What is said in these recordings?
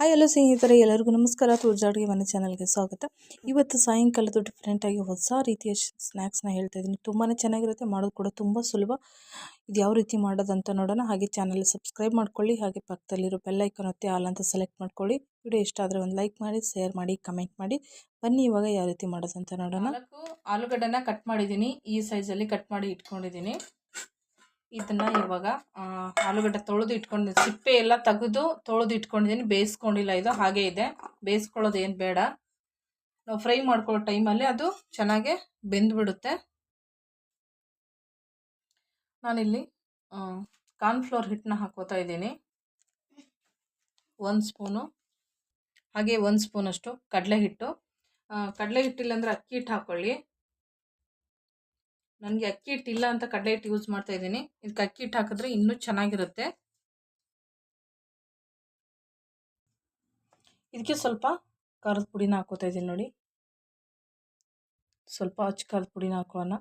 Hi ಎಲ್ಲೋ ಸ್ನೇಹಿತರೆ, ಎಲ್ಲರಿಗೂ ನಮಸ್ಕಾರ. ತುರ್ಜಾ ಅಡುಗೆ ಮನೆ ಚಾನಲ್ಗೆ ಸ್ವಾಗತ. ಇವತ್ತು ಸಾಯಂಕಾಲದ ಡಿಫ್ರೆಂಟಾಗಿ ಹೊಸ ರೀತಿಯ ಸ್ನ್ಯಾಕ್ಸ್ನ ಹೇಳ್ತಾ ಇದ್ದೀನಿ ತುಂಬಾ ಚೆನ್ನಾಗಿರುತ್ತೆ, ಮಾಡೋದು ಕೂಡ ತುಂಬ ಸುಲಭ. ಇದು ಯಾವ ರೀತಿ ಮಾಡೋದಂತ ನೋಡೋಣ. ಹಾಗೆ ಚಾನಲ್ ಸಬ್ಸ್ಕ್ರೈಬ್ ಮಾಡ್ಕೊಳ್ಳಿ. ಹಾಗೆ ಪಕ್ಕದಲ್ಲಿರೋ ಬೆಲ್ ಐಕಾನ್ ಒತ್ತಿ ಆಲ್ ಅಂತ ಸೆಲೆಕ್ಟ್ ಮಾಡ್ಕೊಳ್ಳಿ. ವಿಡಿಯೋ ಇಷ್ಟ ಆದರೆ ಒಂದು ಲೈಕ್ ಮಾಡಿ ಶೇರ್ ಮಾಡಿ ಕಮೆಂಟ್ ಮಾಡಿ. ಬನ್ನಿ, ಇವಾಗ ಯಾವ ರೀತಿ ಮಾಡೋದಂತ ನೋಡೋಣ. ಆಲೂಗಡ್ಡೆನ ಕಟ್ ಮಾಡಿದ್ದೀನಿ. ಈ ಸೈಜಲ್ಲಿ ಕಟ್ ಮಾಡಿ ಇಟ್ಕೊಂಡಿದ್ದೀನಿ. ಇದನ್ನ ಇವಾಗ ಆಲೂಗಡ್ಡೆ ತೊಳೆದು ಇಟ್ಕೊಂಡು ಸಿಪ್ಪೆ ಎಲ್ಲ ತೆಗೆದು ತೊಳೆದು ಇಟ್ಕೊಂಡಿದ್ದೀನಿ ಬೇಯಿಸ್ಕೊಂಡಿಲ್ಲ ಇದು, ಹಾಗೆ ಇದೆ. ಬೇಯಿಸ್ಕೊಳ್ಳೋದು ಏನು ಬೇಡ. ನಾವು ಫ್ರೈ ಮಾಡ್ಕೊಳ್ಳೋ ಟೈಮಲ್ಲಿ ಅದು ಚೆನ್ನಾಗೆ ಬೆಂದ್ಬಿಡುತ್ತೆ. ನಾನಿಲ್ಲಿ ಕಾರ್ನ್ಫ್ಲೋರ್ ಹಿಟ್ಟನ್ನ ಹಾಕೋತಾ ಇದ್ದೀನಿ. ಒಂದು ಸ್ಪೂನು, ಹಾಗೆ ಒಂದು ಸ್ಪೂನಷ್ಟು ಕಡಲೆ ಹಿಟ್ಟು ಕಡಲೆ ಹಿಟ್ಟಿಲ್ಲ ಅಂದರೆ ಅಕ್ಕಿ ಹಿಟ್ಟು ಹಾಕ್ಕೊಳ್ಳಿ ನನಗೆ ಅಕ್ಕಿ ಹಿಟ್ಟಿಲ್ಲ ಅಂತ ಕಡಲೆ ಹಿಟ್ಟು ಯೂಸ್ ಮಾಡ್ತಾ ಇದ್ದೀನಿ. ಇದಕ್ಕೆ ಅಕ್ಕಿ ಹಿಟ್ಟು ಹಾಕಿದ್ರೆ ಇನ್ನೂ ಚೆನ್ನಾಗಿರುತ್ತೆ. ಇದಕ್ಕೆ ಸ್ವಲ್ಪ ಖಾರದ ಪುಡಿನ ಹಾಕೋತಾ ಇದ್ದೀನಿ ನೋಡಿ. ಸ್ವಲ್ಪ ಅಚ್ಚ ಖಾರದ ಪುಡಿನ ಹಾಕೋಣ.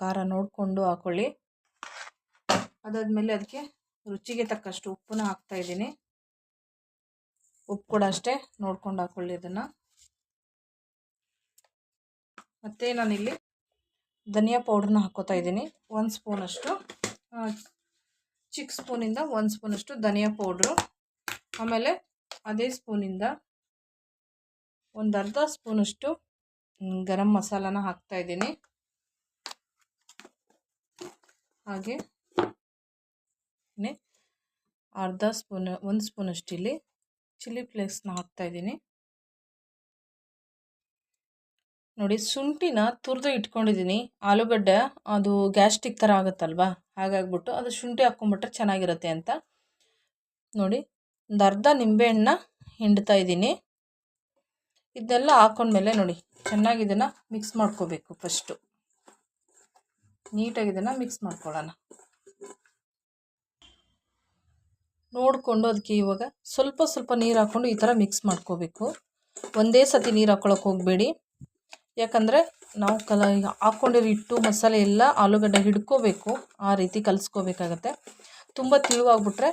ಖಾರ ನೋಡಿಕೊಂಡು ಹಾಕೊಳ್ಳಿ. ಅದಾದಮೇಲೆ ಅದಕ್ಕೆ ರುಚಿಗೆ ತಕ್ಕಷ್ಟು ಉಪ್ಪನ್ನ ಹಾಕ್ತಾ ಇದ್ದೀನಿ. ಉಪ್ಪು ಕೂಡ ಅಷ್ಟೇ ನೋಡ್ಕೊಂಡು ಹಾಕೊಳ್ಳಿ ಅದನ್ನು. ಮತ್ತೆ ನಾನಿಲ್ಲಿ ಧನಿಯಾ ಪೌಡ್ರನ್ನ ಹಾಕೋತಾ ಇದ್ದೀನಿ. ಒಂದು ಸ್ಪೂನಷ್ಟು ಚಿಕ್ಕ ಸ್ಪೂನಿಂದ ಒಂದು ಸ್ಪೂನಷ್ಟು ಧನಿಯಾ ಪೌಡ್ರು ಆಮೇಲೆ ಅದೇ ಸ್ಪೂನಿಂದ ಒಂದು ಅರ್ಧ ಸ್ಪೂನಷ್ಟು ಗರಂ ಮಸಾಲಾನ ಹಾಕ್ತಾ ಇದ್ದೀನಿ. ಹಾಗೆ ಅರ್ಧ ಸ್ಪೂನ್ ಒಂದು ಸ್ಪೂನಷ್ಟು ಇಲ್ಲಿ ಚಿಲ್ಲಿ ಫ್ಲೇಕ್ಸ್ನ ಹಾಕ್ತಾ ನೋಡಿ ಶುಂಠಿನ ತುರಿದು ಇಟ್ಕೊಂಡಿದ್ದೀನಿ. ಆಲೂಗಡ್ಡೆ ಅದು ಗ್ಯಾಸ್ಟಿಕ್ ಥರ ಆಗುತ್ತಲ್ವಾ? ಹಾಗಾಗ್ಬಿಟ್ಟು ಅದು ಶುಂಠಿ ಹಾಕ್ಕೊಂಬಿಟ್ರೆ ಚೆನ್ನಾಗಿರುತ್ತೆ ಅಂತ. ನೋಡಿ, ಒಂದು ಅರ್ಧ ನಿಂಬೆಹಣ್ಣ ಹಿಂಡ್ತಾ ಇದ್ದೀನಿ. ಇದನ್ನೆಲ್ಲ ಹಾಕೊಂಡ್ಮೇಲೆ ನೋಡಿ, ಚೆನ್ನಾಗಿ ಇದನ್ನು ಮಿಕ್ಸ್ ಮಾಡ್ಕೋಬೇಕು ಫಸ್ಟು ನೀಟಾಗಿ ಇದನ್ನು ಮಿಕ್ಸ್ ಮಾಡ್ಕೊಳ್ಳೋಣ. ನೋಡಿಕೊಂಡು ಅದಕ್ಕೆ ಇವಾಗ ಸ್ವಲ್ಪ ಸ್ವಲ್ಪ ನೀರು ಹಾಕ್ಕೊಂಡು ಈ ಥರ ಮಿಕ್ಸ್ ಮಾಡ್ಕೋಬೇಕು. ಒಂದೇ ಸತಿ ನೀರು ಹಾಕ್ಕೊಳಕ್ಕೆ ಹೋಗಬೇಡಿ. ಯಾಕಂದರೆ ನಾವು ಕಲ ಹಾಕ್ಕೊಂಡಿರೋ ಹಿಟ್ಟು, ಮಸಾಲೆ ಎಲ್ಲ ಆಲೂಗಡ್ಡೆ ಹಿಡ್ಕೋಬೇಕು. ಆ ರೀತಿ ಕಲಿಸ್ಕೋಬೇಕಾಗತ್ತೆ. ತುಂಬ ತಿಳುವಾಗ್ಬಿಟ್ರೆ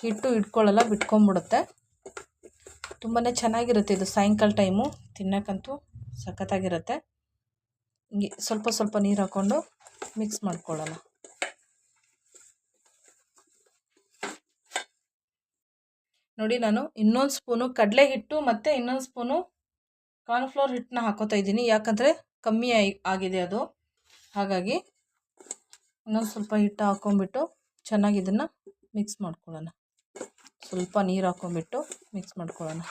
ಹಿಟ್ಟು ಹಿಡ್ಕೊಳ್ಳಲ್ಲ, ಬಿಟ್ಕೊಂಬಿಡುತ್ತೆ. ತುಂಬಾ ಚೆನ್ನಾಗಿರುತ್ತೆ ಇದು ಸಾಯಂಕಾಲ ಟೈಮು. ತಿನ್ನೋಕ್ಕಂತೂ ಸಖತ್ತಾಗಿರುತ್ತೆ. ಹಿಂಗೆ ಸ್ವಲ್ಪ ಸ್ವಲ್ಪ ನೀರು ಹಾಕ್ಕೊಂಡು ಮಿಕ್ಸ್ ಮಾಡ್ಕೊಳ್ಳೋಣ. ನೋಡಿ ನಾನು ಇನ್ನೊಂದು ಸ್ಪೂನು ಕಡಲೆ ಹಿಟ್ಟು ಮತ್ತು ಇನ್ನೊಂದು ಸ್ಪೂನು ಕಾರ್ನ್ಫ್ಲೋರ್ ಹಿಟ್ಟನ್ನ ಹಾಕೋತಾ ಇದ್ದೀನಿ. ಯಾಕಂದರೆ ಕಮ್ಮಿ ಆಗಿದೆ ಅದು. ಹಾಗಾಗಿ ಇನ್ನೊಂದು ಸ್ವಲ್ಪ ಹಿಟ್ಟು ಹಾಕ್ಕೊಂಬಿಟ್ಟು ಚೆನ್ನಾಗಿ ಇದನ್ನು ಮಿಕ್ಸ್ ಮಾಡ್ಕೊಳ್ಳೋಣ. ಸ್ವಲ್ಪ ನೀರು ಹಾಕ್ಕೊಂಬಿಟ್ಟು ಮಿಕ್ಸ್ ಮಾಡ್ಕೊಳ್ಳೋಣ.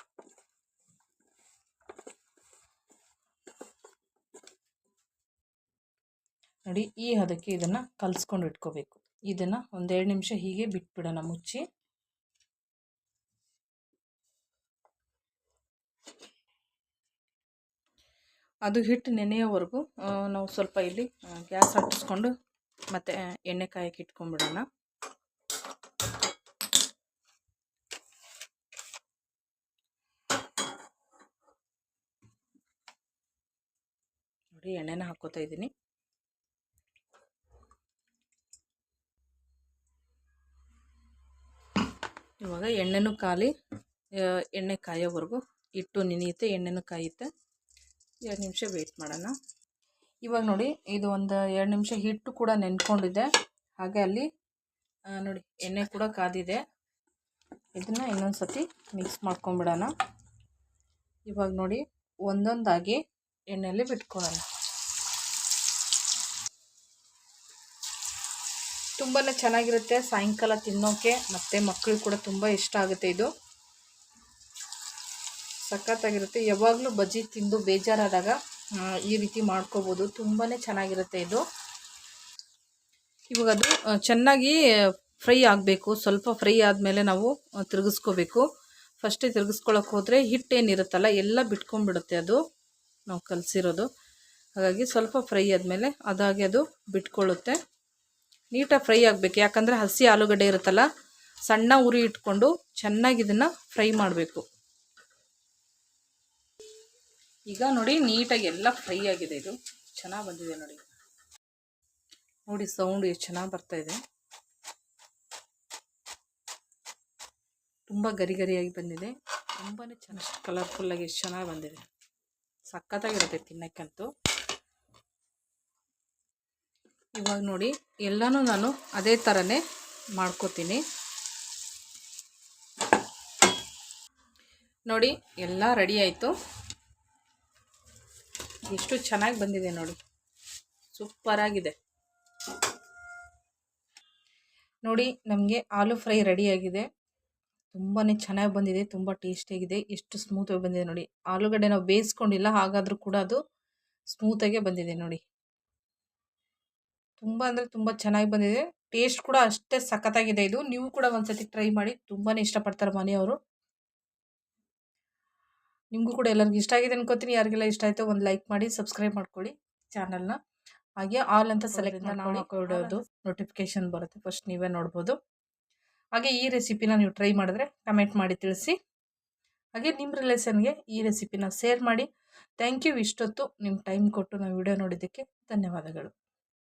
ನೋಡಿ, ಈ ಹದಕ್ಕೆ ಇದನ್ನು ಕಲಿಸ್ಕೊಂಡು ಇಟ್ಕೋಬೇಕು. ಇದನ್ನು ಒಂದೆರಡು ನಿಮಿಷ ಹೀಗೆ ಬಿಟ್ಬಿಡೋಣ, ಮುಚ್ಚಿ. ಅದು ಹಿಟ್ಟು ನೆನೆಯೋವರೆಗೂ ನಾವು ಸ್ವಲ್ಪ ಇಲ್ಲಿ ಗ್ಯಾಸ್ ಹಟ್ಟಿಸ್ಕೊಂಡು ಮತ್ತು ಎಣ್ಣೆ ಕಾಯಕ್ಕೆ ಇಟ್ಕೊಂಡ್ಬಿಡೋಣ. ನೋಡಿ, ಎಣ್ಣೆನ ಹಾಕೋತಾ ಇದ್ದೀನಿ. ಇವಾಗ ಎಣ್ಣೆನೂ ಖಾಲಿ ಎಣ್ಣೆ ಕಾಯೋವರೆಗೂ ಇಟ್ಟು ನೆನೆಯುತ್ತೆ, ಎಣ್ಣೆನೂ ಕಾಯುತ್ತೆ. ಎರಡು ನಿಮಿಷ ವೇಟ್ ಮಾಡೋಣ. ಇವಾಗ ನೋಡಿ, ಇದು ಒಂದು ಎರಡು ನಿಮಿಷ ಹಿಟ್ಟು ಕೂಡ ನೆನ್ಕೊಂಡಿದೆ. ಹಾಗೆ ಅಲ್ಲಿ ನೋಡಿ, ಎಣ್ಣೆ ಕೂಡ ಕಾದಿದೆ. ಇದನ್ನು ಇನ್ನೊಂದು ಸತಿ ಮಿಕ್ಸ್ ಮಾಡ್ಕೊಂಬಿಡೋಣ. ಇವಾಗ ನೋಡಿ, ಒಂದೊಂದಾಗಿ ಎಣ್ಣೆಯಲ್ಲಿ ಬಿಟ್ಕೊಳ್ಳೋಣ. ತುಂಬಾ ಚೆನ್ನಾಗಿರುತ್ತೆ ಸಾಯಂಕಾಲ ತಿನ್ನೋಕೆ, ಮತ್ತು ಮಕ್ಕಳಿಗೆ ಕೂಡ ತುಂಬ ಇಷ್ಟ ಆಗುತ್ತೆ ಇದು. ಸಖತ್ತಾಗಿರುತ್ತೆ. ಯಾವಾಗಲೂ ಬಜ್ಜಿ ತಿಂದು ಬೇಜಾರಾದಾಗ ಈ ರೀತಿ ಮಾಡ್ಕೋಬೋದು. ತುಂಬಾ ಚೆನ್ನಾಗಿರುತ್ತೆ ಇದು. ಇವಾಗ ಅದು ಚೆನ್ನಾಗಿ ಫ್ರೈ ಆಗಬೇಕು. ಸ್ವಲ್ಪ ಫ್ರೈ ಆದಮೇಲೆ ನಾವು ತಿರುಗಿಸ್ಕೋಬೇಕು. ಫಸ್ಟೇ ತಿರುಗಿಸ್ಕೊಳಕ್ಕೆ ಹೋದರೆ ಹಿಟ್ಟೇನಿರುತ್ತಲ್ಲ, ಎಲ್ಲ ಬಿಟ್ಕೊಂಡ್ಬಿಡುತ್ತೆ ಅದು. ನಾವು ಕಲಸಿರೋದು. ಹಾಗಾಗಿ ಸ್ವಲ್ಪ ಫ್ರೈ ಆದಮೇಲೆ ಅದಾಗಿ ಅದು ಬಿಟ್ಕೊಳ್ಳುತ್ತೆ. ನೀಟಾಗಿ ಫ್ರೈ ಆಗಬೇಕು. ಯಾಕಂದರೆ ಹಸಿ ಆಲೂಗಡ್ಡೆ ಇರುತ್ತಲ್ಲ, ಸಣ್ಣ ಉರಿ ಇಟ್ಕೊಂಡು ಚೆನ್ನಾಗಿ ಇದನ್ನು ಫ್ರೈ ಮಾಡಬೇಕು. ಈಗ ನೋಡಿ ನೀಟಾಗಿ ಎಲ್ಲ ಫ್ರೈ ಆಗಿದೆ ಇದು. ಚೆನ್ನಾಗಿ ಬಂದಿದೆ ನೋಡಿ. ನೋಡಿ ಸೌಂಡ್ ಎಷ್ಟು ಚೆನ್ನಾಗಿ ಬರ್ತಾ ಇದೆ. ತುಂಬ ಗರಿ ಗರಿಯಾಗಿ ಬಂದಿದೆ. ತುಂಬಾ ಚೆನ್ನಾಗಿ ಕಲರ್ಫುಲ್ಲಾಗಿ ಎಷ್ಟು ಚೆನ್ನಾಗಿ ಬಂದಿದೆ. ಸಖತ್ತಾಗಿರುತ್ತೆ ತಿನ್ನೋಕ್ಕಂತೂ. ಇವಾಗ ನೋಡಿ, ಎಲ್ಲನೂ ನಾನು ಅದೇ ಥರನೇ ಮಾಡ್ಕೋತೀನಿ. ನೋಡಿ, ಎಲ್ಲ ರೆಡಿ ಆಯಿತು. ಎಷ್ಟು ಚೆನ್ನಾಗಿ ಬಂದಿದೆ ನೋಡಿ. ಸೂಪರಾಗಿದೆ. ನೋಡಿ, ನಮಗೆ ಆಲೂ ಫ್ರೈ ರೆಡಿಯಾಗಿದೆ. ತುಂಬಾ ಚೆನ್ನಾಗಿ ಬಂದಿದೆ, ತುಂಬ ಟೇಸ್ಟಿಯಾಗಿದೆ, ಎಷ್ಟು ಸ್ಮೂತಾಗಿ ಬಂದಿದೆ ನೋಡಿ. ಆಲೂಗಡ್ಡೆ ನಾವು ಬೇಯಿಸ್ಕೊಂಡಿಲ್ಲ, ಹಾಗಾದರೂ ಕೂಡ ಅದು ಸ್ಮೂತಾಗೆ ಬಂದಿದೆ ನೋಡಿ. ತುಂಬ ಅಂದರೆ ತುಂಬ ಚೆನ್ನಾಗಿ ಬಂದಿದೆ. ಟೇಸ್ಟ್ ಕೂಡ ಅಷ್ಟೇ ಸಖತ್ತಾಗಿದೆ ಇದು. ನೀವು ಕೂಡ ಒಂದ್ಸತಿ ಟ್ರೈ ಮಾಡಿ ತುಂಬಾ ಇಷ್ಟಪಡ್ತಾರೆ ಮನೆಯವರು. ನಿಮಗೂ ಕೂಡ ಎಲ್ಲರಿಗೂ ಇಷ್ಟ ಆಗಿದೆ ಅನ್ಕೋತೀನಿ. ಯಾರಿಗೆಲ್ಲ ಇಷ್ಟ ಆಯಿತು ಒಂದು ಲೈಕ್ ಮಾಡಿ ಸಬ್ಸ್ಕ್ರೈಬ್ ಮಾಡ್ಕೊಳ್ಳಿ ಚಾನಲ್ನ. ಹಾಗೆ ಆಲ್ ಅಂತ ಸೆಲೆಕ್ಟ್ ನಾವು ನೋಟಿಫಿಕೇಶನ್ ಬರುತ್ತೆ. ಫಸ್ಟ್ ನೀವೇ ನೋಡ್ಬೋದು. ಹಾಗೆ ಈ ರೆಸಿಪಿನ ನೀವು ಟ್ರೈ ಮಾಡಿದ್ರೆ ಕಮೆಂಟ್ ಮಾಡಿ ತಿಳಿಸಿ. ಹಾಗೆ ನಿಮ್ಮ ರಿಲೇಷನ್ಗೆ ಈ ರೆಸಿಪಿನ ಶೇರ್ ಮಾಡಿ. ಥ್ಯಾಂಕ್ ಯು ಇಷ್ಟೊತ್ತು ನಿಮ್ಮ ಟೈಮ್ ಕೊಟ್ಟು ನಾವು ವಿಡಿಯೋ ನೋಡಿದ್ದಕ್ಕೆ ಧನ್ಯವಾದಗಳು.